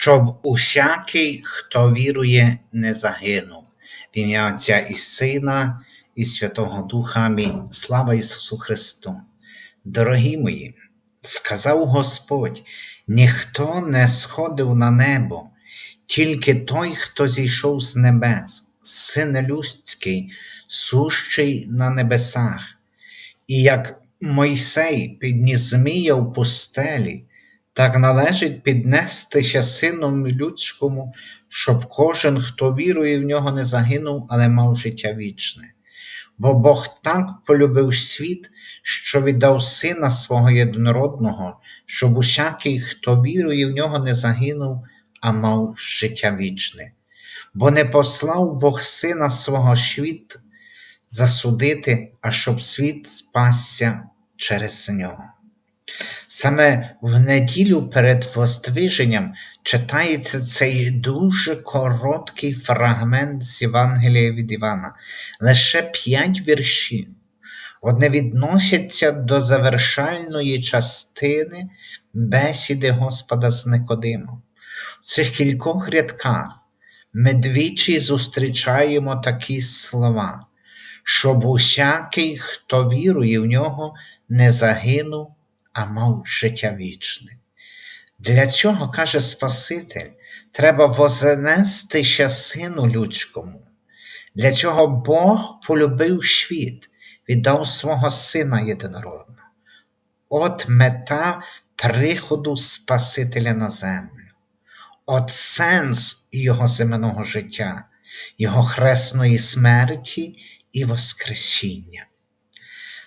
щоб усякий, хто вірує, не загинув. В ім'я Отця і Сина, і Святого Духа. Амінь. Слава Ісусу Христу! Дорогі мої, сказав Господь: ніхто не сходив на небо, тільки той, хто зійшов з небес, Син людський, сущий на небесах. І як Мойсей підніс змія в пустелі, так належить піднестися сином людському, щоб кожен, хто вірує в нього, не загинув, але мав життя вічне. Бо Бог так полюбив світ, що віддав сина свого єдинородного, щоб усякий, хто вірує в нього, не загинув, а мав життя вічне. Бо не послав Бог сина свого світ засудити, а щоб світ спасся через нього. Саме в неділю перед Воздвиженням читається цей дуже короткий фрагмент з Євангелія від Івана, лише п'ять віршів. Вони відносяться до завершальної частини бесіди Господа з Никодимом. В цих кількох рядках ми двічі зустрічаємо такі слова, щоб усякий, хто вірує в нього, не загинув, а мав життя вічне. Для цього, каже Спаситель, треба вознестися Сину людському. Для цього Бог полюбив світ, віддав свого Сина єдинородного. От мета приходу Спасителя на землю, от сенс Його земного життя, Його хресної смерті і Воскресіння.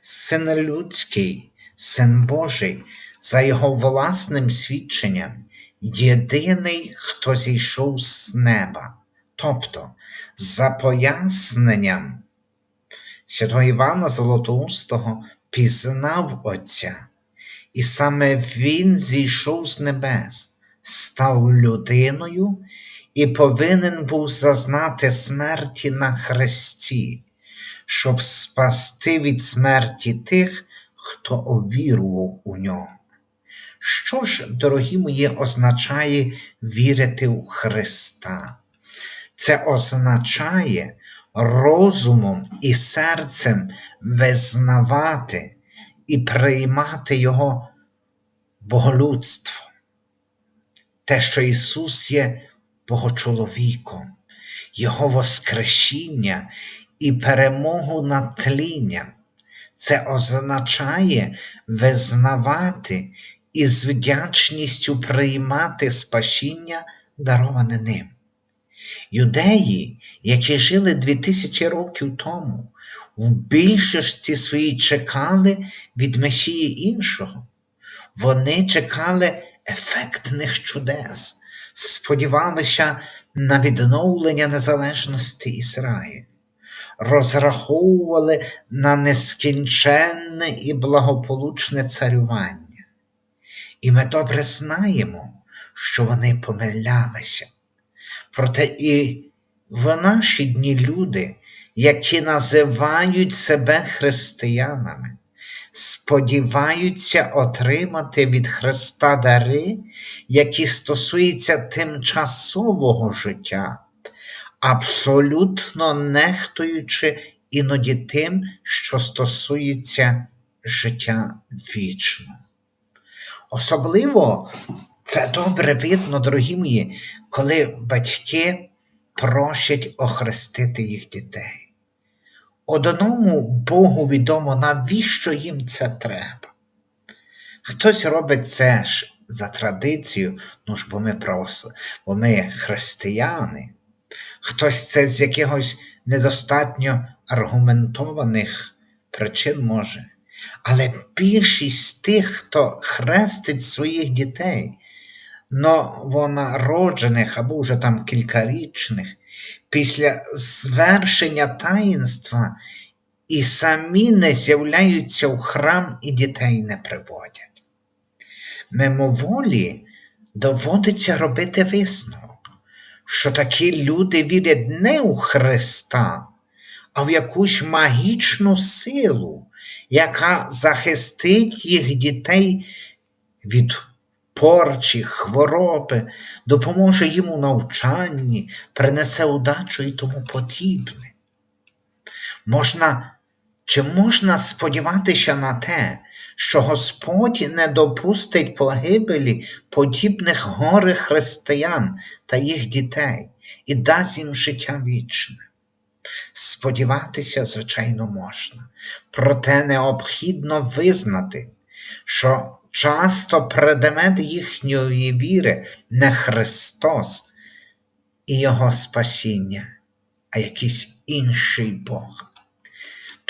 Син людський, Син Божий, за Його власним свідченням, єдиний, хто зійшов з неба, тобто за поясненням святого Івана Золотоустого пізнав Отця, і саме Він зійшов з небес, став людиною і повинен був зазнати смерті на хресті, щоб спасти від смерті тих, хто увірував у нього. Що ж, дорогі мої, означає вірити в Христа? Це означає розумом і серцем визнавати і приймати Його боголюдство, те, що Ісус є Богочоловіком, Його Воскресіння і перемогу над тлінням. Це означає визнавати і з вдячністю приймати спасіння, дароване ним. Юдеї, які жили 2000 років тому, в більшості своїй чекали від Месії іншого. Вони чекали ефектних чудес, сподівалися на відновлення незалежності Ізраїлю, розраховували на нескінченне і благополучне царювання. І ми добре знаємо, що вони помилялися. Проте і в наші дні люди, які називають себе християнами, сподіваються отримати від Христа дари, які стосуються тимчасового життя, абсолютно нехтуючи іноді тим, що стосується життя вічного. Особливо це добре видно, дорогі мої, коли батьки просять охрестити їх дітей. Одному Богу відомо, навіщо їм це треба. Хтось робить це ж за традицію, ну ж бо ми просто, бо ми християни, хтось це з якихось недостатньо аргументованих причин може. Але більшість тих, хто хрестить своїх дітей, новонароджених або вже там кількарічних, після звершення таїнства і самі не з'являються в храм і дітей не приводять. Мимоволі доводиться робити висновок, що такі люди вірять не у Христа, а в якусь магічну силу, яка захистить їх дітей від порчі, хвороби, допоможе їм у навчанні, принесе удачу і тому подібне. Можна, чи можна сподіватися на те, що Господь не допустить погибелі подібних горе християн та їх дітей і дасть їм життя вічне? Сподіватися, звичайно, можна, проте необхідно визнати, що часто предмет їхньої віри не Христос і Його спасіння, а якийсь інший Бог.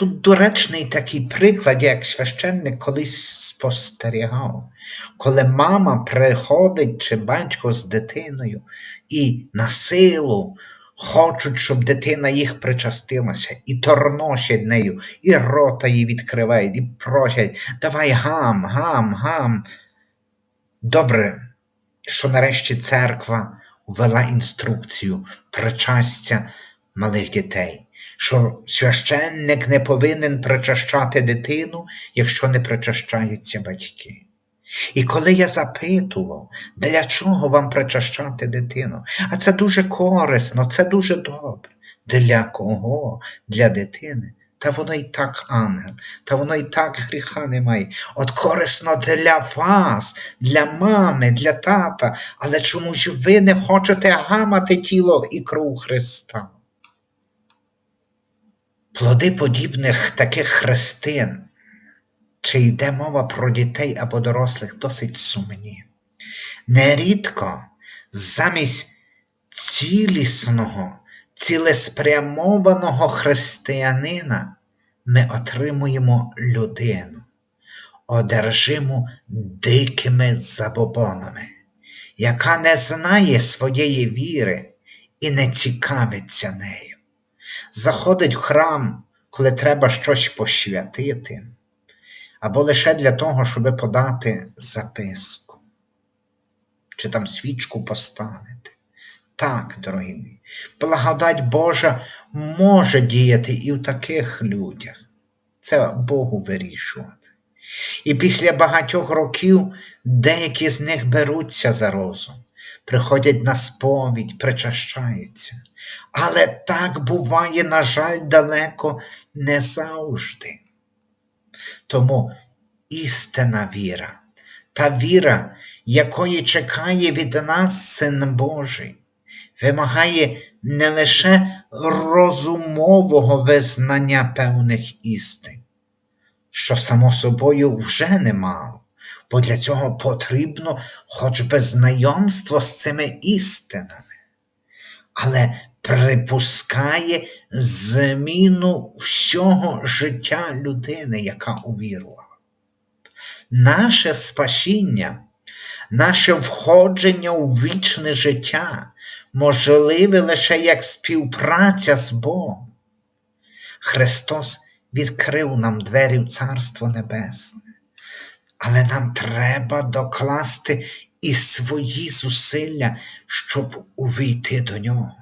Тут доречний такий приклад, як священник колись спостерігав, коли мама приходить чи батько з дитиною і на силу хочуть, щоб дитина їх причастилася, і торнощать нею, і рота її відкривають, і просять, давай гам, гам, гам. Добре, що нарешті церква ввела інструкцію причастя малих дітей, що священник не повинен причащати дитину, якщо не причащаються батьки. І коли я запитував, для чого вам причащати дитину, а це дуже корисно, це дуже добре. Для кого? Для дитини. Та воно і так ангел, та воно і так гріха немає. От корисно для вас, для мами, для тата, але чомусь ви не хочете гамати тіло і кров Христа. Плоди подібних таких хрестин, чи йде мова про дітей або дорослих, досить сумні. Нерідко замість цілісного, цілеспрямованого християнина ми отримуємо людину, одержиму дикими забобонами, яка не знає своєї віри і не цікавиться нею. Заходить в храм, коли треба щось посвятити, або лише для того, щоб подати записку, чи там свічку поставити. Так, дорогі мої, благодать Божа може діяти і в таких людях. Це Богу вирішувати. І після багатьох років деякі з них беруться за розум, приходять на сповідь, причащаються. Але так буває, на жаль, далеко не завжди. Тому істина віра, та віра, якої чекає від нас Син Божий, вимагає не лише розумового визнання певних істин, що само собою вже немало, бо для цього потрібно хоч би знайомство з цими істинами, але припускає зміну всього життя людини, яка увірувала. Наше спасіння, наше входження у вічне життя можливе лише як співпраця з Богом. Христос відкрив нам двері в Царство Небесне, але нам треба докласти і свої зусилля, щоб увійти до нього.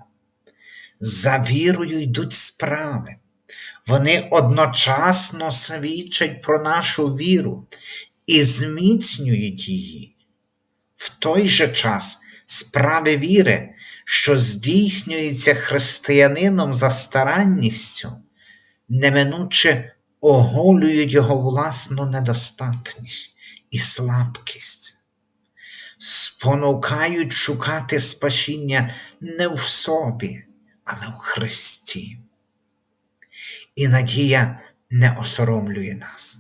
За вірою йдуть справи. Вони одночасно свідчать про нашу віру і зміцнюють її. В той же час справи віри, що здійснюються християнином за старанністю, неминуче оголюють його власну недостатність і слабкість, спонукають шукати спасіння не в собі, але в Христі. І надія не осоромлює нас,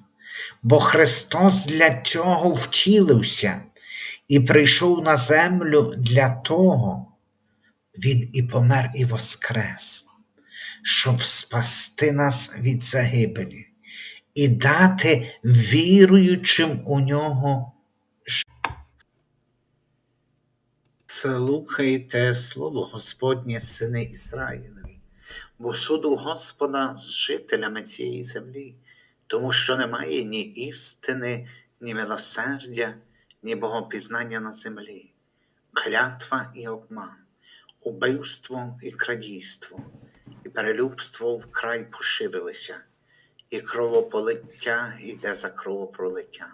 бо Христос для цього втілився і прийшов на землю для того, Він і помер, і воскрес, щоб спасти нас від загибелі і дати віруючим у нього. Слухайте слово Господнє, сини Ізраїлеві, бо суду Господа з жителями цієї землі, тому що немає ні істини, ні милосердя, ні богопізнання на землі, клятва і обман, убивство і крадійство, і перелюбство вкрай поширилися, і кровополиття йде за кровопролиттям.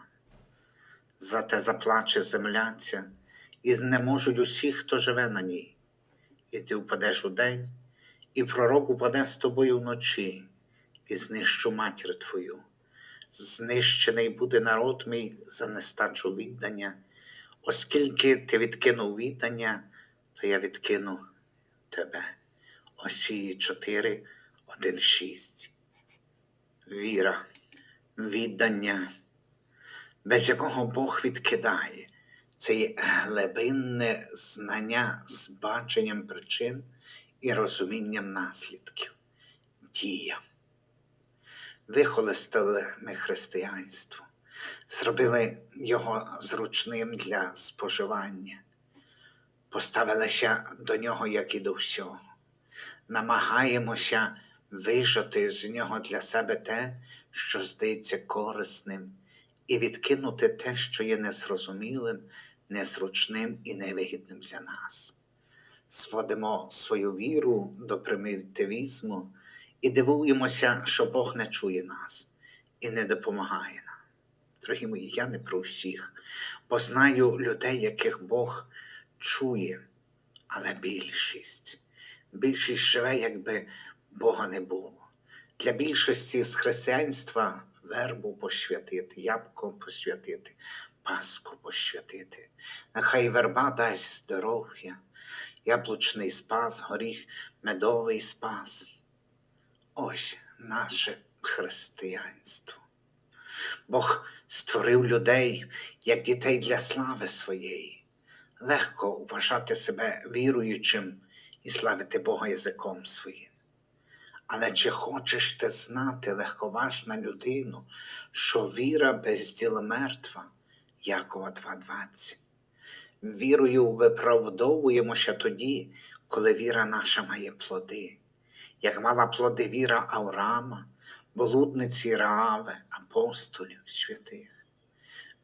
Зате заплаче земля і знеможуть усі, хто живе на ній. І ти впадеш у день, і пророк упаде з тобою вночі, і знищу матір твою. Знищений буде народ мій за нестачу віддання, оскільки ти відкинув віддання, то я відкину тебе. Осії 4, 1, 6. Віра, віддання, без якого Бог відкидає. Це глибинне знання з баченням причин і розумінням наслідків. Дія. Вихолестили ми християнство, зробили його зручним для споживання, поставилися до нього, як і до всього, намагаємося вижати з нього для себе те, що здається корисним, і відкинути те, що є незрозумілим, незручним і невигідним для нас. Сводимо свою віру до примітивізму і дивуємося, що Бог не чує нас і не допомагає нам. Дорогі мої, я не про всіх, бо знаю людей, яких Бог чує, але більшість. Більшість живе, якби Бога не було. Для більшості з християнства вербу посвятити, ябко посвятити, Пасху посвятити. Нехай верба дасть здоров'я, яблучний спас, горіх, медовий спас. Ось наше християнство. Бог створив людей як дітей для слави своєї. Легко вважати себе віруючим і славити Бога язиком своїм. Але чи хочеш ти знати, легковажна людину, що віра без діла мертва? Якова 2.20. Вірою виправдовуємося тоді, коли віра наша має плоди, як мала плоди віра Авраама, блудниці Раави, апостолів святих.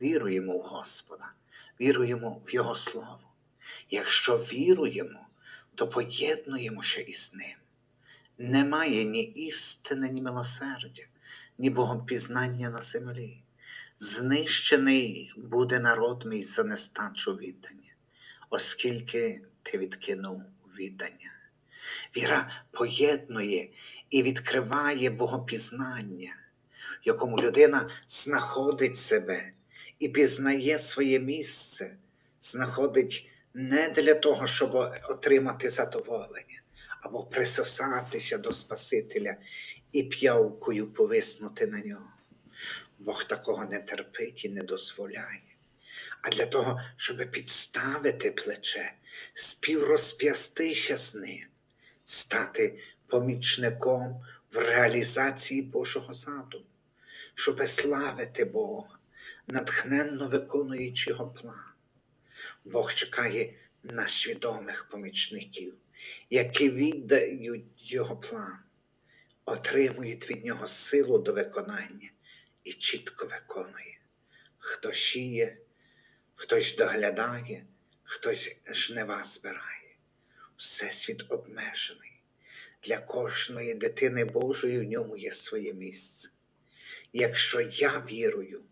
Віруємо в Господа, віруємо в Його Слово. Якщо віруємо, то поєднуємося із Ним. Немає ні істини, ні милосердя, ні богопізнання на землі. Знищений буде народ мій за нестачу віддання, оскільки ти відкинув віддання. Віра поєднує і відкриває богопізнання, в якому людина знаходить себе і пізнає своє місце, знаходить не для того, щоб отримати задоволення або присосатися до Спасителя і п'явкою повиснути на нього. Бог такого не терпить і не дозволяє. А для того, щоб підставити плече, співрозп'ястися з ним, стати помічником в реалізації Божого задуму, щоб славити Бога, натхненно виконуючи його план. Бог чекає на свідомих помічників, які віддають його план, отримують від нього силу до виконання і чітко виконує. Хто сіє, хтось доглядає, хтось жнива збирає. Всесвіт обмежений. Для кожної дитини Божої в ньому є своє місце. Якщо я вірую,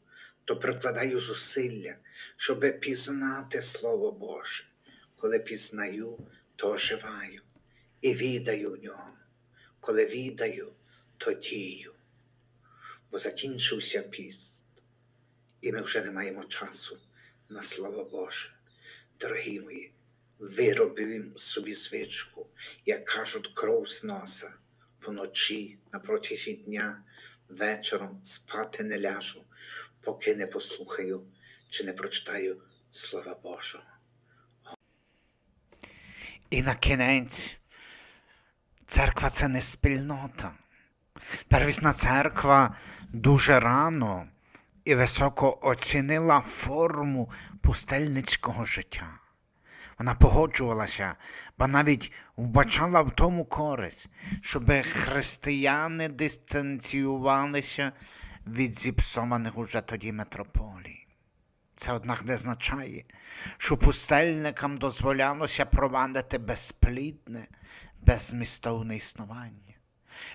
то прикладаю зусилля, щоб пізнати Слово Боже. Коли пізнаю, то оживаю і відаю в ньому. Коли відаю, то дію. Бо закінчився піст, і ми вже не маємо часу на Слово Боже. Дорогі мої, виробив собі звичку, як кажуть, кров з носа вночі на протязі дня, вечором спати не ляжу, поки не послухаю чи не прочитаю Слова Божого. І на кінець, церква це не спільнота. Первісна церква дуже рано і високо оцінила форму пустельницького життя. Вона погоджувалася, ба навіть вбачала в тому користь, щоб християни дистанціювалися від зіпсованих уже тоді метрополій. Це, однак, не означає, що пустельникам дозволялося провадити безплідне, беззмістовне існування.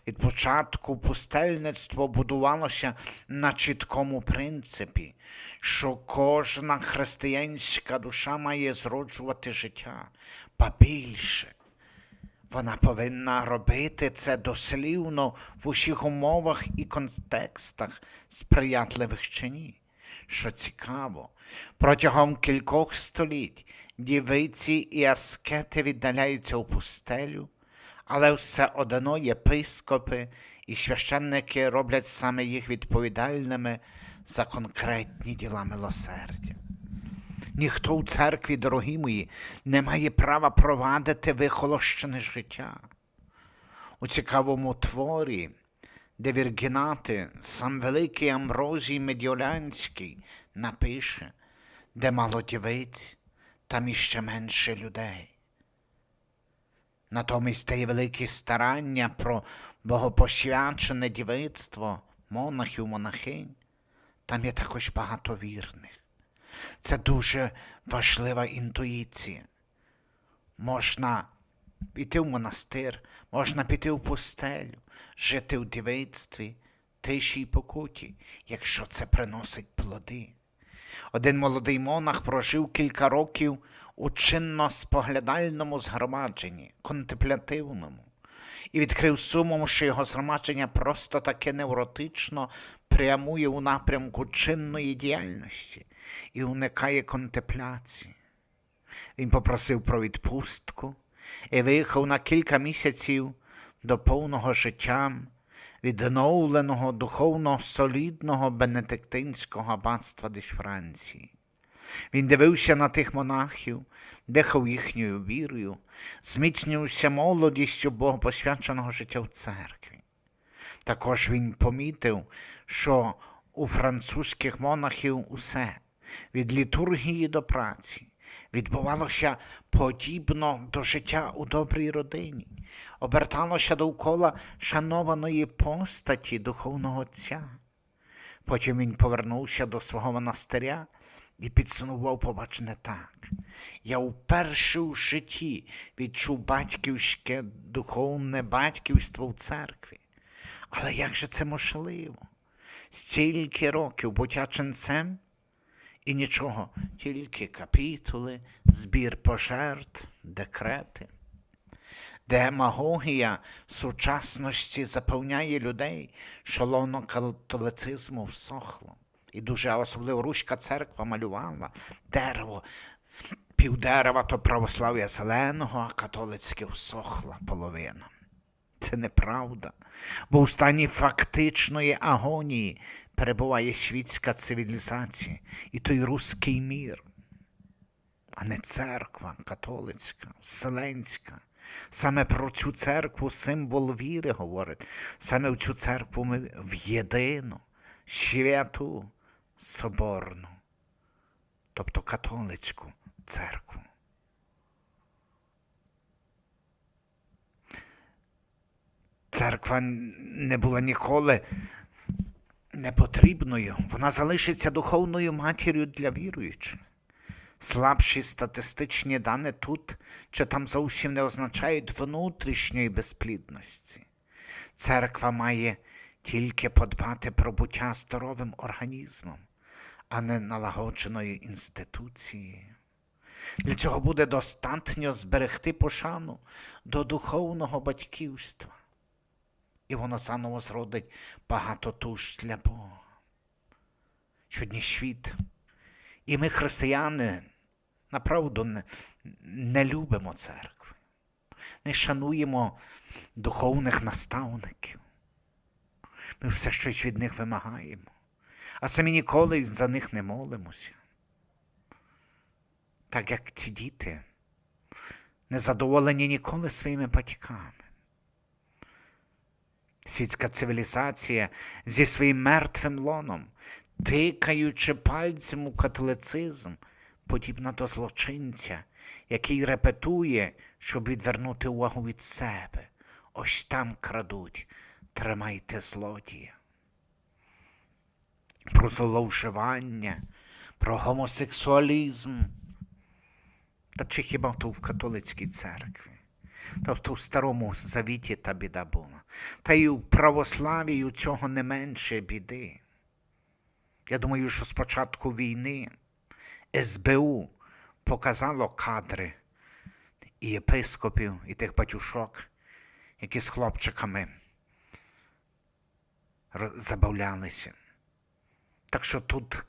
Від початку пустельництво будувалося на чіткому принципі, що кожна християнська душа має зроджувати життя, ба більше. Вона повинна робити це дослівно в усіх умовах і контекстах сприятливих чи ні. Що цікаво, протягом кількох століть дівиці і аскети віддаляються у пустелю, але все одно єпископи і священники роблять саме їх відповідальними за конкретні діла милосердя. Ніхто у церкві, дорогі мої, не має права провадити вихолощене життя. У цікавому творі, де віргінати, сам великий Амброзій Медіолянський напише, де мало дівиць, там іще менше людей. Натомість те є великі старання про богопосвячене дівицтво, монахів, монахинь, там є також багато вірних. Це дуже важлива інтуїція. Можна піти в монастир, можна піти в пустелю, жити в дівицтві, тиші й покуті, якщо це приносить плоди. Один молодий монах прожив кілька років у чинно споглядальному згромадженні, контемплятивному, і відкрив сумом, що його згромадження просто таке невротично прямує у напрямку чинної діяльності і уникає контемпляції. Він попросив про відпустку і виїхав на кілька місяців до повного життя відновленого духовно солідного бенедиктинського аббатства десь Франції. Він дивився на тих монахів, дихав їхньою вірою, зміцнювався молодістю богопосвяченого життя в церкві. Також він помітив, що у французьких монахів усе від літургії до праці відбувалося подібно до життя у добрій родині, оберталося довкола шанованої постаті духовного отця. Потім він повернувся до свого монастиря і підсумував побачене так. Я вперше у житті відчув батьківське духовне батьківство в церкві. Але як же це можливо? Стільки років буття ченцем і нічого, тільки капітули, збір пожертв, декрети. Демагогія сучасності запевняє людей, що лоно католицизму всохло. І дуже особливо Руська церква малювала дерево, півдерева то православ'я зеленого, а католицьке всохла половина. Це неправда, бо у стані фактичної агонії перебуває світська цивілізація і той руський мір, а не церква католицька, вселенська. Саме про цю церкву символ віри говорить. Саме в цю церкву ми в єдину, святу, соборну, тобто католицьку церкву. Церква не була ніколи непотрібною, вона залишиться духовною матір'ю для віруючих. Слабші статистичні дані тут чи там зовсім не означають внутрішньої безплідності. Церква має тільки подбати про буття здоровим організмом, а не налагодженою інституцією. Для цього буде достатньо зберегти пошану до духовного батьківства, і воно заново зродить багато туш для Бога. Сьогодні світ, і ми, християни, направду не, не любимо церкви, не шануємо духовних наставників. Ми все щось від них вимагаємо, а самі ніколи за них не молимося. Так як ці діти не задоволені ніколи своїми батьками. Світська цивілізація зі своїм мертвим лоном, тикаючи пальцем у католицизм, подібна до злочинця, який репетує, щоб відвернути увагу від себе. Ось там крадуть, тримайте злодія. Про зловживання, про гомосексуалізм. Та чи хіба то в католицькій церкві? Тобто в старому завіті та біда була. Та й у православії цього не менше біди. Я думаю, що з початку війни СБУ показало кадри і єпископів, і тих батюшок, які з хлопчиками забавлялися. Так що тут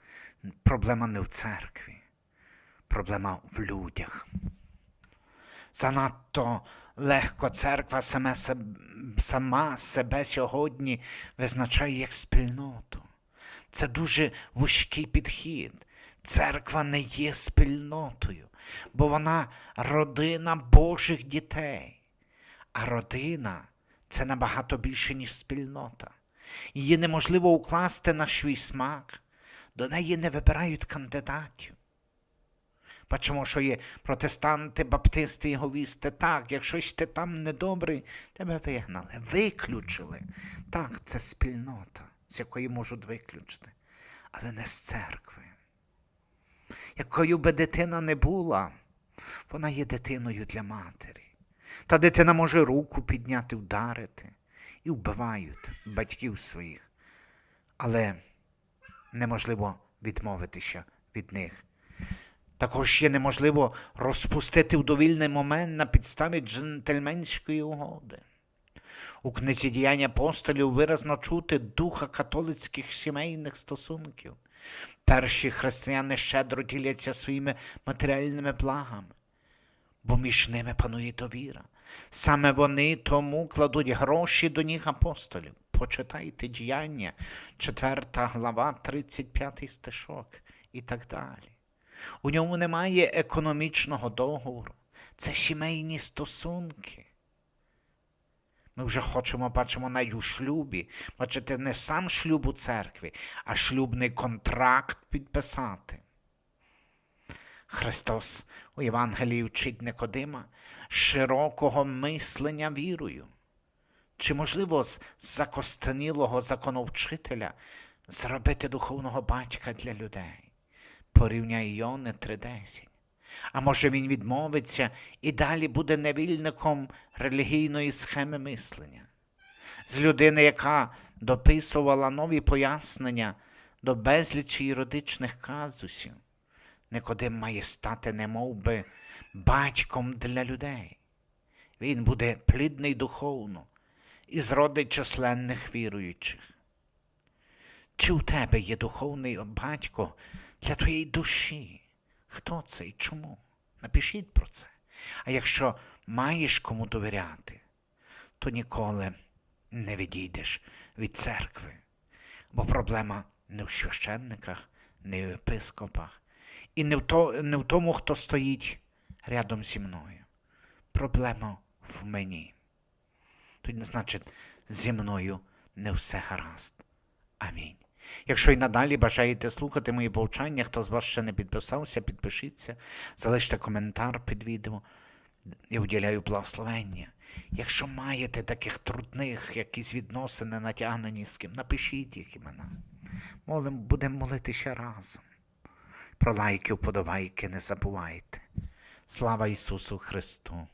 проблема не в церкві, проблема в людях. Занадто легко церква саме, сама себе сьогодні визначає як спільноту. Це дуже вузький підхід. Церква не є спільнотою, бо вона родина Божих дітей. А родина це набагато більше, ніж спільнота. Її неможливо укласти на свій смак. До неї не вибирають кандидатів. Бачимо, що є протестанти, баптисти, єговісти. Так, якщо ж ти там недобрий, тебе вигнали, виключили. Так, це спільнота, з якої можуть виключити, але не з церкви. Якою би дитина не була, вона є дитиною для матері. Та дитина може руку підняти, вдарити і вбивають батьків своїх. Але неможливо відмовитися від них. Також є неможливо розпустити в довільний момент на підставі джентльменської угоди. У книзі діянь апостолів виразно чути духа католицьких сімейних стосунків. Перші християни щедро діляться своїми матеріальними благами, бо між ними панує довіра. Саме вони тому кладуть гроші до ніг апостолів. Почитайте діяння, 4 глава, 35 стишок і так далі. У ньому немає економічного договору. Це сімейні стосунки. Ми вже хочемо, бачимо навіть у шлюбі, бачите, не сам шлюб у церкві, а шлюбний контракт підписати. Христос у Євангелії вчить Никодима широкого мислення вірою. Чи можливо з закостенілого законовчителя зробити духовного батька для людей? Порівняй Йони 3.10. А може він відмовиться і далі буде невільником релігійної схеми мислення? З людини, яка дописувала нові пояснення до безлічі юридичних казусів, Никодим має стати немов би батьком для людей. Він буде плідний духовно і зродить численних віруючих. Чи у тебе є духовний батько для твоєї душі? Хто це і чому? Напишіть про це. А якщо маєш кому довіряти, то ніколи не відійдеш від церкви. Бо проблема не в священниках, не в єпископах і не в, то, не в тому, хто стоїть рядом зі мною. Проблема в мені. Тоді, значить, зі мною не все гаразд. Амінь. Якщо й надалі бажаєте слухати мої повчання, хто з вас ще не підписався, підпишіться, залиште коментар під відео. Я уділяю благословення. Якщо маєте таких трудних якісь відносини натягнені з ким, напишіть їх імена. Молим, будемо молитися разом. Про лайки, вподобайки не забувайте. Слава Ісусу Христу!